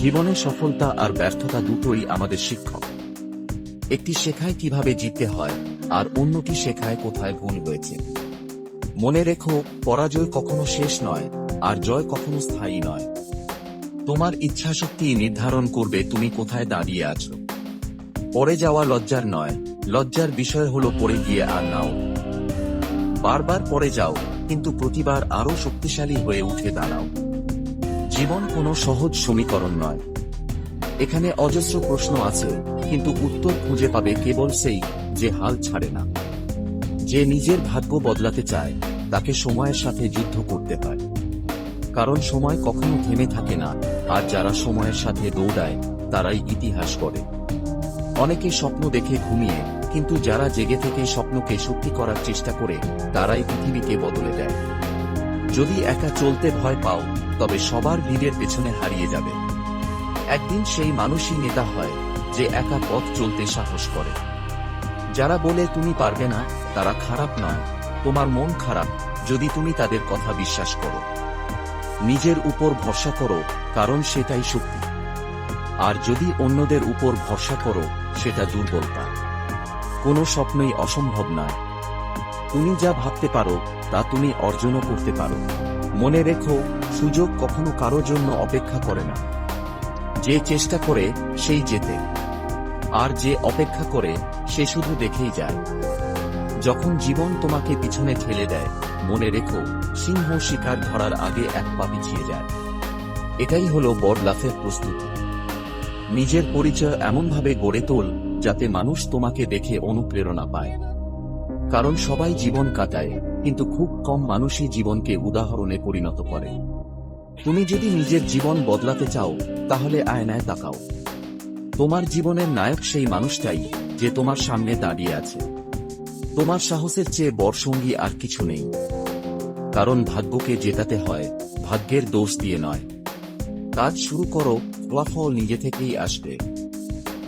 জীবনে সফলতা আর ব্যর্থতা দুটোই আমাদের শিক্ষক। একটি শেখায় কীভাবে জিততে হয় আর অন্যটি শেখায় কোথায় ভুল হয়েছে। মনে রেখো, পরাজয় কখনো শেষ নয় আর জয় কখনো স্থায়ী নয়। তোমার ইচ্ছাশক্তি নির্ধারণ করবে তুমি কোথায় দাঁড়িয়ে আছো। পড়ে যাওয়া লজ্জার নয়, লজ্জার বিষয় হলো পড়ে গিয়ে আর নাও। বারবার পড়ে যাও, কিন্তু প্রতিবার আরও শক্তিশালী হয়ে উঠে দাঁড়াও। জীবন কোনো সহজ সমীকরণ নয়। এখানে অজস্র প্রশ্ন আছে, কিন্তু উত্তর খুঁজে পাবে কেবল সেই যে হাল ছাড়ে না। যে নিজের ভাগ্য বদলাতে চায়, তাকে সময়ের সাথে যুদ্ধ করতে হয়। কারণ সময় কখনো থেমে থাকে না, আর যারা সময়ের সাথে দৌড়ায়, তারাই ইতিহাস করে অনেকে স্বপ্ন দেখে ঘুমিয়ে, কিন্তু যারা জেগে থেকে স্বপ্নকে সত্যি করার চেষ্টা করে, তারাই পৃথিবীকে বদলে দেয়। যদি একা চলতে ভয় পাও, তবে সবার ভিড়ের পেছনে হারিয়ে যাবে। একদিন সেই মানুষই নেতা হয়, যে একা পথ চলতে সাহস করে। যারা বলে তুমি পারবে না, তারা খারাপ নয়। তোমার মন খারাপ, যদি তুমি তাদের কথা বিশ্বাস করো। নিজের উপর ভরসা করো, কারণ সেটাই শক্তি। আর যদি অন্যদের উপর ভরসা করো, সেটা দুর্বলতা। কোনো স্বপ্নই অসম্ভব নয়। তুমি যা ভাবতে পারো, তা তুমি অর্জনও করতে পারো। মনে রেখো, সুযোগ কখনো কারও জন্য অপেক্ষা করে না। যে চেষ্টা করে, সেই জেতে। আর যে অপেক্ষা করে, সে শুধু দেখেই যায়। যখন জীবন তোমাকে পিছনে ঠেলে দেয়, মনে রেখো, সিংহ শিকার ধরার আগে এক পা পিছিয়ে যায়। এটাই হলো বড় লাফের প্রস্তুতি। নিজের পরিচয় এমনভাবে গড়ে তোল, যাতে মানুষ তোমাকে দেখে অনুপ্রেরণা পায়। কারণ সবাই জীবন কাটায়, কিন্তু খুব কম মানুষই জীবনকে উদাহরণে পরিণত করে। তুমি যদি নিজের জীবন বদলাতে চাও, তাহলে আয়নায় তাকাও। তোমার জীবনের নায়ক সেই মানুষটাই যে তোমার সামনে দাঁড়িয়ে আছে। তোমার সাহসের চেয়ে বড় সঙ্গী আর কিছু নেই। কারণ ভাগ্যকে জেতাতে হয়, ভাগ্যের দোষ দিয়ে নয়। কাজ শুরু করো, ফলাফল নিজে থেকেই আসবে।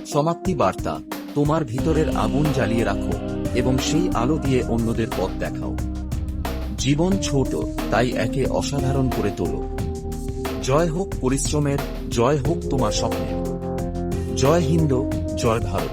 সমাপ্তি বার্তা, তোমার ভিতরের আগুন জ্বালিয়ে রাখো। এবং সেই আলো দিয়ে অন্যদের পথ দেখাও। জীবন ছোট, তাই একে অসাধারণ করে তোলো। জয় হোক পরিশ্রমের, জয় হোক তোমার স্বপ্নের। জয় হিন্দ, জয় ভারত।